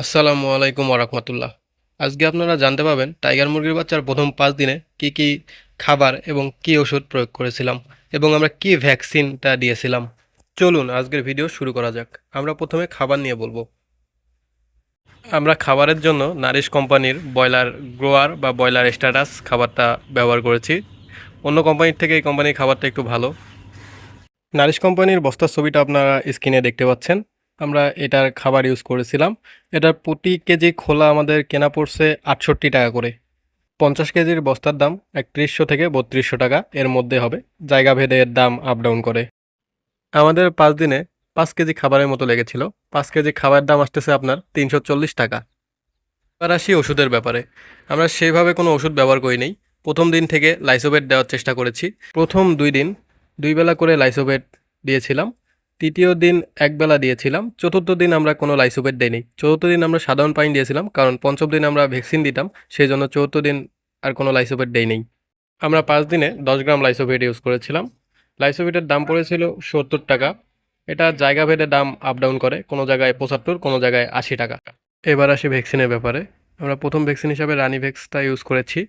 আসসালামু আলাইকুম ওরহমতুল্লাহ আজকে আপনারা জানতে পারবেন, টাইগার মুরগির বাচ্চার প্রথম পাঁচ দিনে কি কি খাবার এবং কি ওষুধ প্রয়োগ করেছিলাম এবং আমরা কি ভ্যাকসিনটা দিয়েছিলাম। চলুন আজকের ভিডিও শুরু করা যাক। আমরা প্রথমে খাবার নিয়ে বলব। আমরা খাবারের জন্য নারিশ কোম্পানির ব্রয়লার গ্রোয়ার বা ব্রয়লার স্ট্যাটাস খাবারটা ব্যবহার করেছি। অন্য কোম্পানির থেকে এই কোম্পানির খাবারটা একটু ভালো। নারিশ কোম্পানির বস্তার ছবিটা আপনারা স্ক্রিনে দেখতে পাচ্ছেন। আমরা এটার খাবার ইউজ করেছিলাম। এটার প্রতি কেজি খোলা আমাদের কেনা পড়ছে আটষট্টি টাকা করে। পঞ্চাশ কেজির বস্তার দাম একত্রিশশো থেকে বত্রিশশো টাকা এর মধ্যে হবে। জায়গা ভেদে এর দাম আপ ডাউন করে। আমাদের পাঁচ দিনে পাঁচ কেজি খাবারের মতো লেগেছিল। পাঁচ কেজি খাবারের দাম আসতেছে আপনার তিনশো চল্লিশ টাকা। এবার আসি ওষুধের ব্যাপারে। আমরা সেইভাবে কোনো ওষুধ ব্যবহার করি নেই। প্রথম দিন থেকে লাইসোবেট দেওয়ার চেষ্টা করেছি। প্রথম দুই দিন, দুই বেলা করে লাইসোবেট দিয়েছিলাম। তৃতীয় দিন একবেলা দিয়েছিলাম, চতুর্থ দিন আমরা কোনো লাইসোবেট দেইনি। চতুর্থ দিন আমরা সাধারণ পানি দিয়েছিলাম, কারণ পঞ্চম দিন আমরা ভ্যাকসিন দিতাম সেই জন্য চতুর্থ দিন আর কোনো লাইসোবেট দেই নেই আমরা পাঁচ দিনে দশ গ্রাম লাইসোবেট ইউজ করেছিলাম। লাইসোবেটের দাম পড়েছিল সত্তর টাকা। এটা জায়গা ভেদে দাম আপ ডাউন করে, কোনো জায়গায় পঁচাত্তর, কোনো জায়গায় আশি টাকা। এবার আসি ভ্যাকসিনের ব্যাপারে। আমরা প্রথম ভ্যাকসিন হিসাবে রানি ভ্যাক্সটা ইউজ করেছি।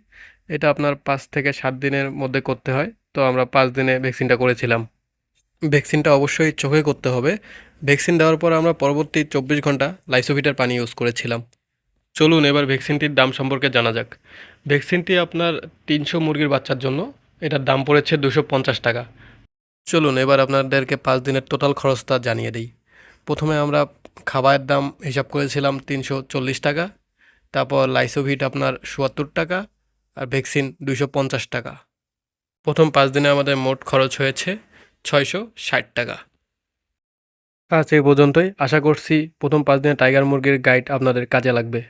এটা আপনার পাঁচ থেকে সাত দিনের মধ্যে করতে হয়। তো আমরা পাঁচ দিনে ভ্যাকসিনটা করেছিলাম। ভ্যাকসিনটা অবশ্যই চোখে করতে হবে। ভ্যাকসিন দেওয়ার পর আমরা পরবর্তী চব্বিশ ঘণ্টা লাইসোভিটার পানি ইউজ করেছিলাম। চলুন এবার ভ্যাকসিনটির দাম সম্পর্কে জানা যাক। ভ্যাকসিনটি আপনার তিনশো মুরগির বাচ্চার জন্য, এটার দাম পড়েছে দুশো পঞ্চাশ টাকা। চলুন এবার আপনাদেরকে পাঁচ দিনের টোটাল খরচটা জানিয়ে দিই। প্রথমে আমরা খাবারের দাম হিসাব করেছিলাম তিনশো চল্লিশ টাকা, তারপর লাইসোভিট আপনার সুয়াত্তর টাকা, আর ভ্যাকসিন দুশো পঞ্চাশ টাকা। প্রথম পাঁচ দিনে আমাদের মোট খরচ হয়েছে ছয়শো ষাট টাকা। আজ এই পর্যন্তই। আশা করছি প্রথম পাঁচ দিনে টাইগার মুরগির গাইড আপনাদের কাজে লাগবে।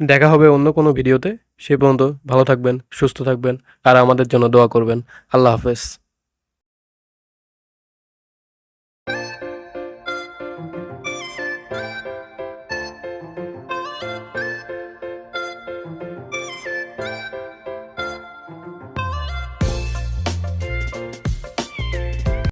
দেখা হবে অন্য কোনো ভিডিওতে। সে পর্যন্ত ভালো থাকবেন, সুস্থ থাকবেন, আর আমাদের জন্য দোয়া করবেন। আল্লাহ হাফেজ।